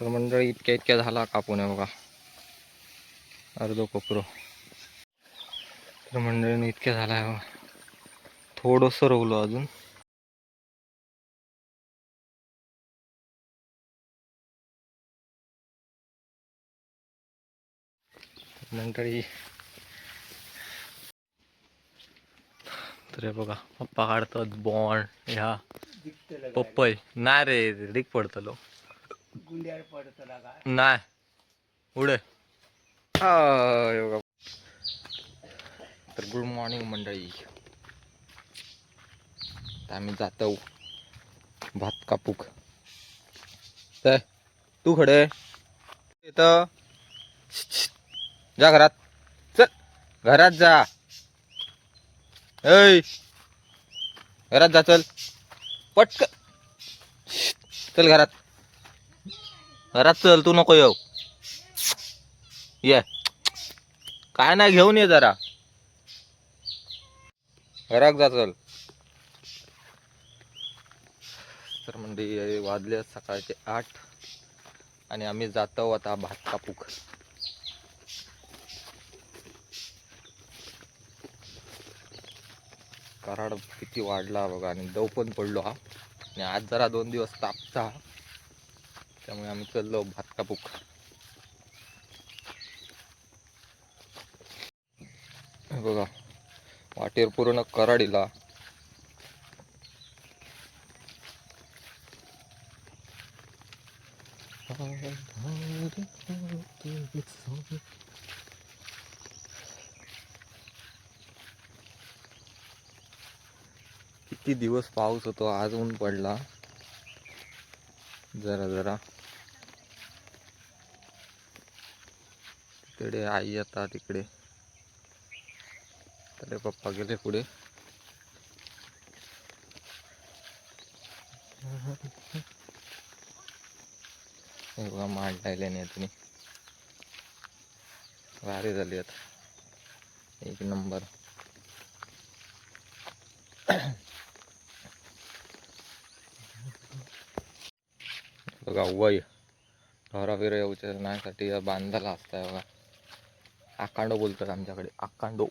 तर मंडळी इतक्या इतक्या झाला कापून आहे बघा? अर्धो कोपरो. तर मंडळीने इतक्या झाला आहे बघा. थोडंसं रोवलो अजून. मंडळी. तर बघा पप्पा काढतात बॉन्ड ह्या. पप्पय नाही रे डिक पडतलो गुंड्यार पडतो लागा नाही. उडे. तर गुड मॉर्निंग मंडळी. आम्ही जातो भात कापूक. तर तू खडे. इथं. जा घरात. चल घरात जा. ऐ. घरात जा चल. पटक चल घरात. घरात चल तू नको येऊ. ये. काय नाही घेऊन ये जरा. घरात जा चल. तर म्हणजे वाजले सकाळचे आठ. आणि आम्ही जातो आता भात कापूक कराड किती वाढला बघा आणि दव पण पडलो हा. आणि आज जरा दोन दिवस तापता त्यामुळे आम्ही चाललो भात कापूक. बघा वाटेर पूर्ण कराडीला. किती दिवस पाऊस होतो आज ऊन पडला. जरा जरा. तिकडे आई आता तिकडे. तर पप्पा गेले पुढे. हे बघा माड लायल्याने तुम्ही भारी झाली आता. एक नंबर. बघा वय. ढोरा बिरा येऊच्या नाही साठी बांधायला असताय बघा. आकांडो बोलतात आमच्याकडे आकांडो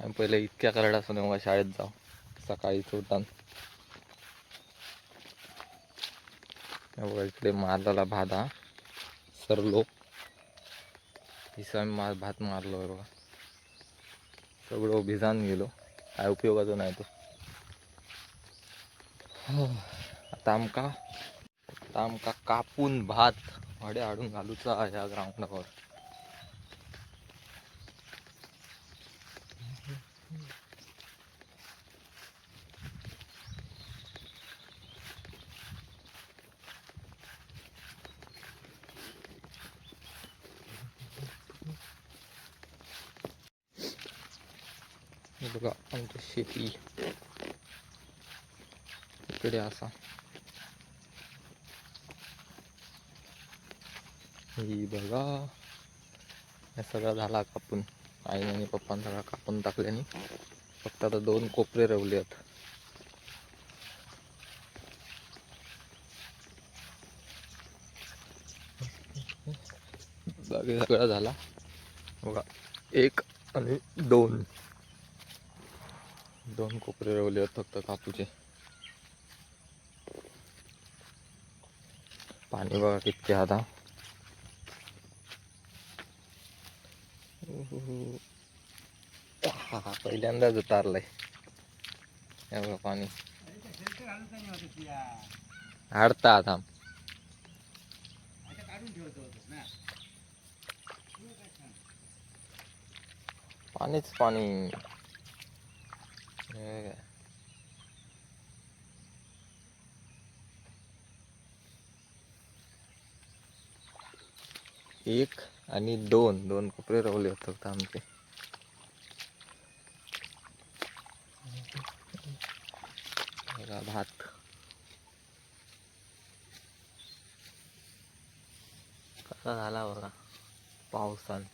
आम्ही पहिले इतक्या करड असतो तेव्हा शाळेत जाऊ सकाळी उठान हे इकडे मारलेला भात हा. सरलो. हिसा मा भात मारलो आहे बघा. सगळं भिजान गेलो. काय उपयोगाचं नाही तो. हो, आता आमका आता आमका कापून भात. भाडे हाडून घालूचा ह्या ग्राउंडावर बघा आमची शेती. इकडे असा. ही बघा. हे सगळा झाला कापून. आई आणि पप्पान सगळा कापून टाकल्याने फक्त आता दोन कोपरे रवले आहेत. बाकी सगळा झाला. बघा एक आणि दोन. दोन कोपरे रवले आहेत फक्त कापूचे. पाणी बघा कितके आता हा, पहिल्यांदाच उतारलंय. हे पाणी. हाडता आता पाणीच पाणी हे काय. एक आणि दोन दोन कपडे रवले होते फक्त आमचे. भात. कसा झाला बघा पावसान.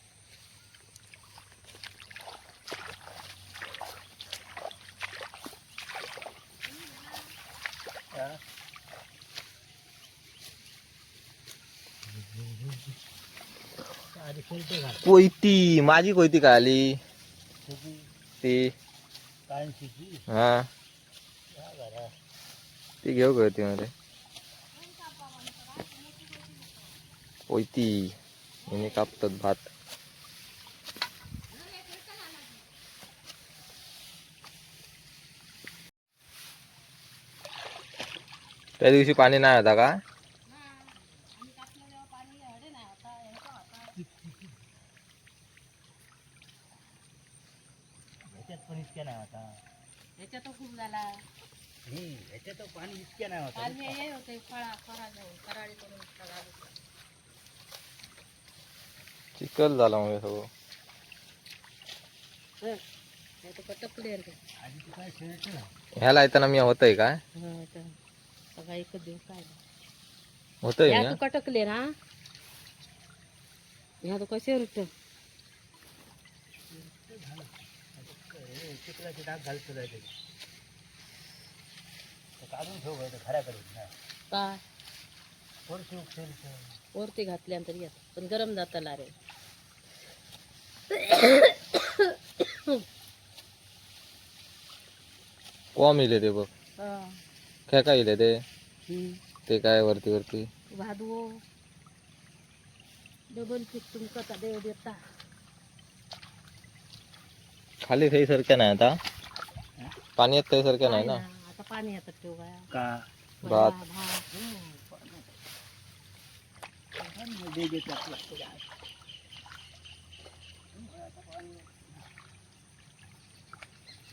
कोयती माझी कोयती काय आली ती. हा. ती घेऊ कोयती मध्ये कोयती. हिने कापतात भात. त्या दिवशी पाणी नाही होता का ह्याच्यात पण इतक्या नाही होता ह्याच्यात खूप झाला ह्याच्यात पाणी इतक्या नाही होता. काल मी हे होते फळा फळा जाऊन कराळी करून सगळा चिखल झाला म्हणजे सगळं. टपले आधी तू काय खेळते ना ह्याला येताना मी होतंय काय? दिवस काय होतंय या मी तू कटकले ना. ह्या तो कसे रुट चिखलाचे डाग घालतो जायचे काढून ठेव बरं घराकडे ना. का थोडीशी उठेल वरती घातल्यानंतर येत पण गरम जाताला रे. कोम इले ते बघ. काय काय इले ते? ते काय वरती वरती? भादवो डबल पीक तुमका आता देव देता. खाली काही सारख्या नाही आता. पाण्यात काही सारख्या नाही ना. पाणी येतात का? भात.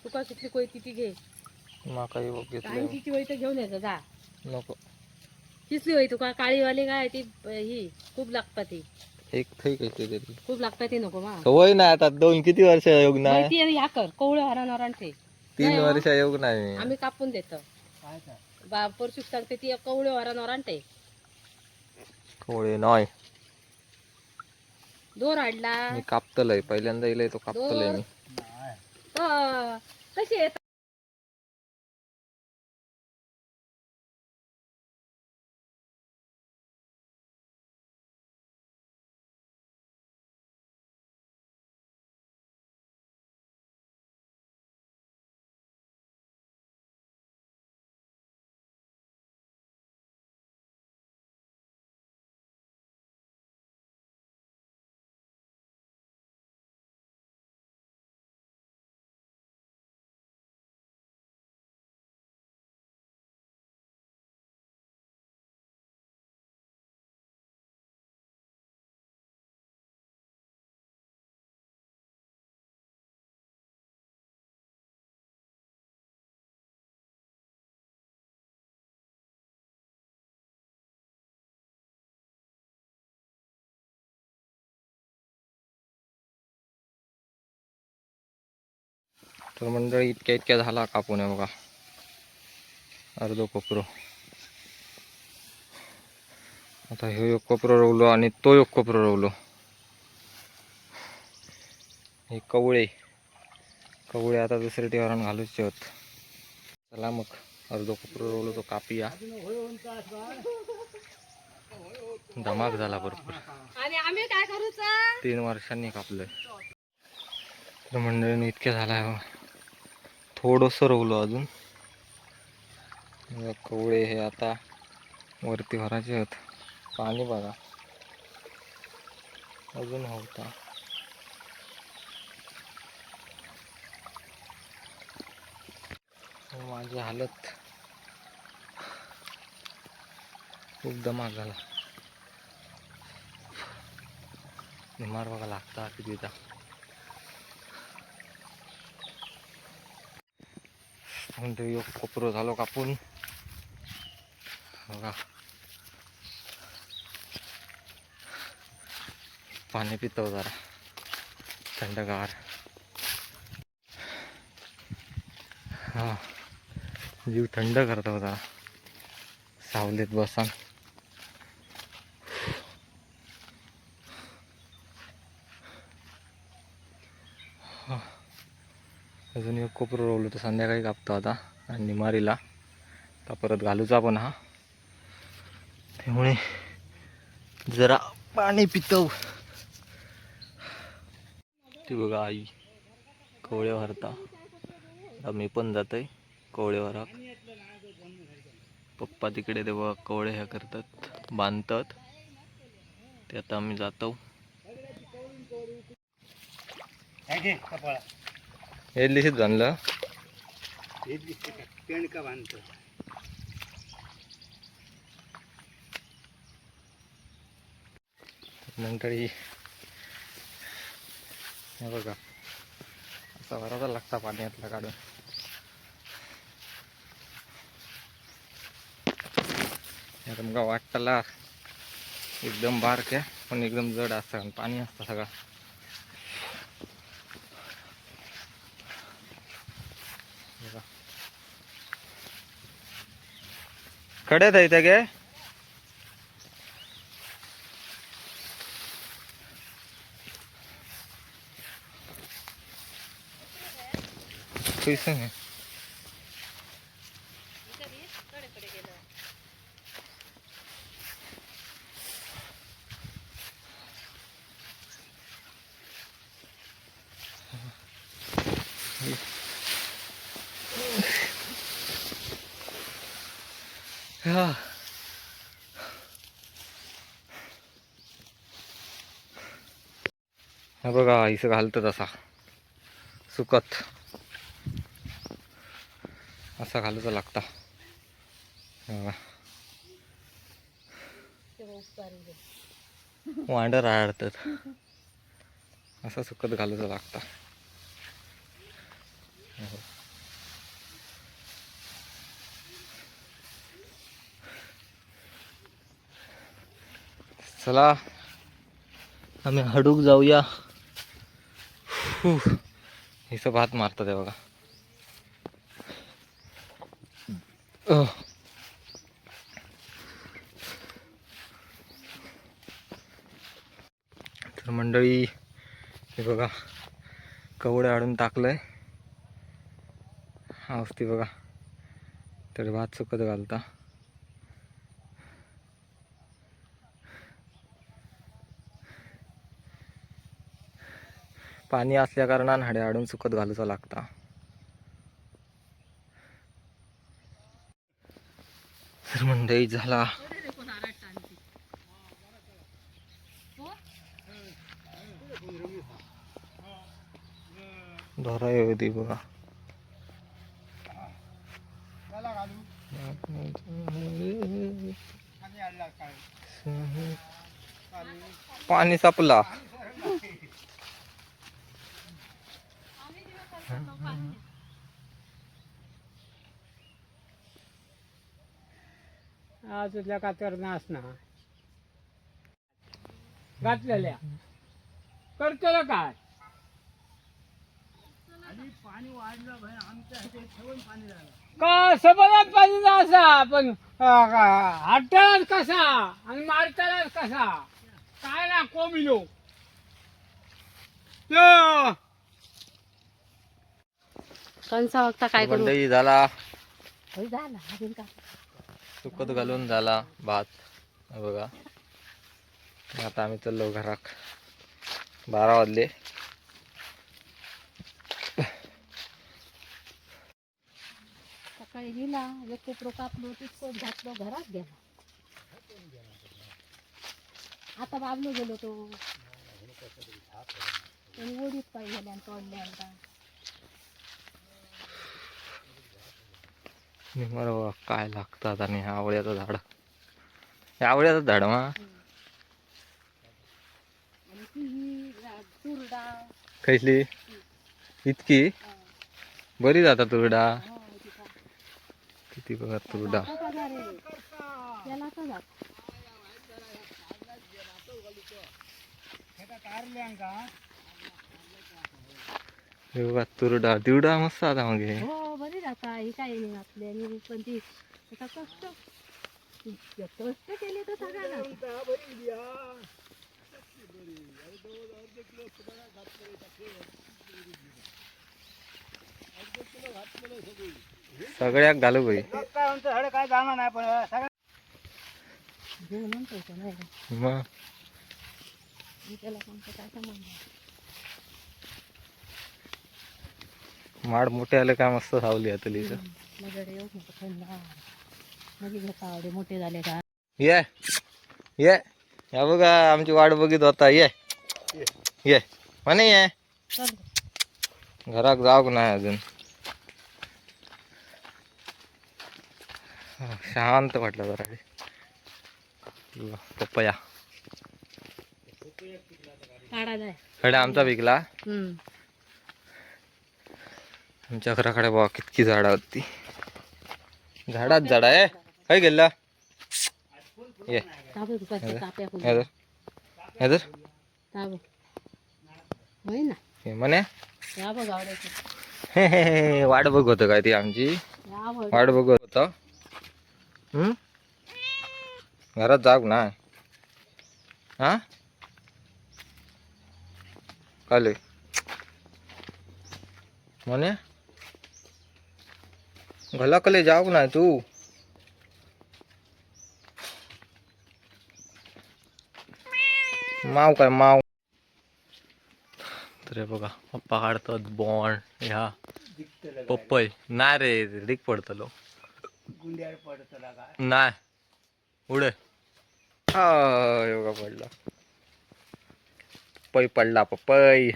तुका किती कोयती ती घे माका हे वय तर घेऊन यायचं जा नको. किसली होई तुका काळीवाली काय ती ही खूप लागतात ती. एक थै तरी. खूप लागतात ती नको मा. सवय नाही आता दोन किती वर्ष योग नाही माहिती आहे ह्या कर कवळे हरण हरण ठे. तीन. वर्ष योग नाही. आम्ही कापून देतो. बा परशुक सांगते ती कवळे हरण ठे कोळे नाही. दोर हाडला. मी कापतलंय. पहिल्यांदा इलंय तो कापतलंय मी. कशी येत तर मंडळी इतक्या इतक्या झाला कापून आहे बघा? अर्धो कोपरो. आता ह्यो एक कोपरो रोवलो आणि तो एक कोपरो रोवलो. हे कवळे. कवळे आता दुसरे टिवारण घालूचे होत चला मग अर्धो कोपरो रोवलो तो कापिया. धमाक झाला भरपूर. तीन वर्षांनी कापलंय. तर मंडळीने इतक्या झालाय हो. थोडंसं रोवलो अजून. कवळे हे आता वरती भरायचे आहेत. पाणी बघा. अजून होता. माझी हालत खूप दमा झाला. निमार बघा लागता कितीचा म्हणजे एक कोपरो झालो कापून बघा पाणी पितो जरा थंडगार हा जीव थंड करतो जरा सावलीत बसा अजून एक कोपरं रोवलं तर संध्याकाळी कापतो आता. आणि निमारीला. आता परत घालूचा पण हा. त्यामुळे जरा पाणी पितव. ती बघा आई कवळे भरता आता मी पण जातोय कवळे भराक पप्पा तिकडे ते बघा कवळे ह्या करतात बांधतात. ते आता आम्ही जातो. हे दिवशीच बांधलं. हे दिसते का? पेंड का बांधतो. मंडळी हे बघा. असा बराचा लागता पाण्यातला काढून. तुमका वाटतला एकदम बारक आहे पण एकदम जड असतं. पाणी असतं सगळं बघा. कड्यात आहे हा हा बघा इथं घालतं तसा सुकत असा घालूचा लागता. वांडर आडतात असा सुकत घालूचा लागता चला. आम्ही हडूक जाऊया. हिचं भात मारतात आहे बघा. तर मंडळी हे बघा. कवडे आडून टाकलंय. हा असते बघा. तर भात सुकत घालता. पाणी असल्या कारणान हाडे हाडून सुकत घालूचा लागता. तर मंडळी झाला. धरा होती बघा. पाणी सापला आज तुझ्या कातर नास ना. घातलेल्या. करतलं काय? का सबलात पाणी असा पण हाताळाच कसा आणि मारतानाच कसा? काय ना कोमिलो. त्यो. कंसा बघता काय करू? झाला. झाला. अजून का सुकत घालून झाला भात. बघा. आता आम्ही चाललो घराक बारा वाजले. सकाळी गेला एक कोपरो कापलो तितकोच घातलो घरात गेला. आता बाबलो गेलो तो. ओढीत पाहिजे तोडल्या आता काय लागतात आणि ह्या आवळ्याचं झाड? हे आवळ्याचं झाड मा? कसली? इतकी? बरी जाता तुरडा? किती बघा तुरडा. बघा तुरडा तिवडा मस्त आता मग बरी जाता ही काय नाही आणि पण ती आता कष्ट कष्ट केले तर सगळ्या जातं. सगळ्याक घालू बाई काय म्हणतो काय जाणार नाही पण सगळं जे म्हणतो तो नाही का? मग आमच्या लोकांचं काय संबंध माड मोठे आले काय मस्त सावली घेता आवडे मोठे झाले का? ये ये. या बघा आमची वाट बघित होता ये. ये. म्हणे ये. चल. घरात जाऊ नाही अजून? शांत वाटलं जरा. पप्पया कडे आमचा विकला तुमच्या घराकडे बघा कितकी झाडं होती. झाडात झाड आहे. काय गेला? ये. म्हणे. हे, वाट बघ होत काय ती आमची? वाट बघ वाट बघत होतं. हम्म? घरात जाग ना. हा? काले म्हणे. घला कले जाऊ ना तू. माव काय माव. तर बघा पप्पा काढतात बॉन्ड ह्या पप्पय नाही रे डिक पडतलो. नाही. उडे. हा योगा पडला. पै पडला पपई.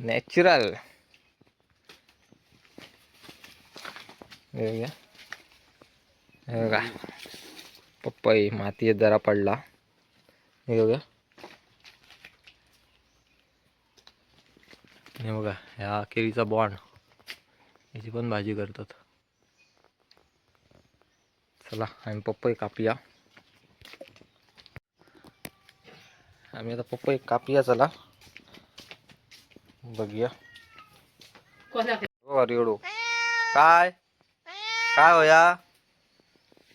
नॅचरल हे बघा. पपई मातीत जरा पडला. हे बघा हे बघा ह्या केळीचा बॉन्ड. याची पण भाजी करतात. चला आम्ही पपई कापूया. आम्ही आता पपई कापूया चला. बघूया. हो रेडू काय? काय होया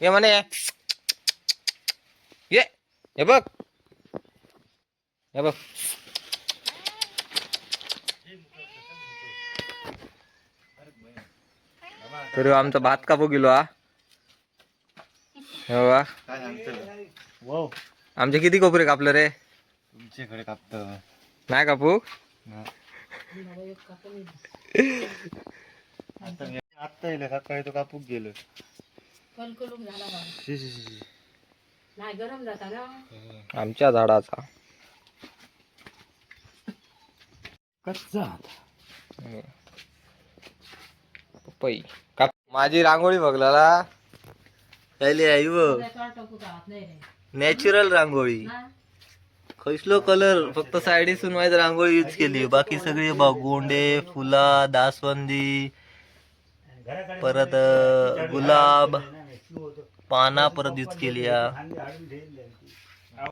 ये? म्हणे. ये. हे बघ. हे बघ. तर आमचा भात कापू गेलो हा. हे आमचे किती कोपरे कापलं रे? तुमच्याकडे कापत. नाही कापू? आता आत्ता येईल सकाळी तो कापूक गेलो. कलकलूक झाला बाबा शी, शी, शी, शी. नाही गरम जाता ना. आमच्या झाडाचा. कच्चा पपई. काप माझी रांगोळी बघला पहिले आई बघ त्याच्यावर टाकू जात नाही रे. नॅचरल रांगोळी. हा? खैसलो कलर फक्त साईडीसून माहिती रांगोळी यूज केली. बाकी सगळे बघ गोंडे फुला दासवंदी परत गुलाब पाना परत यूज केली.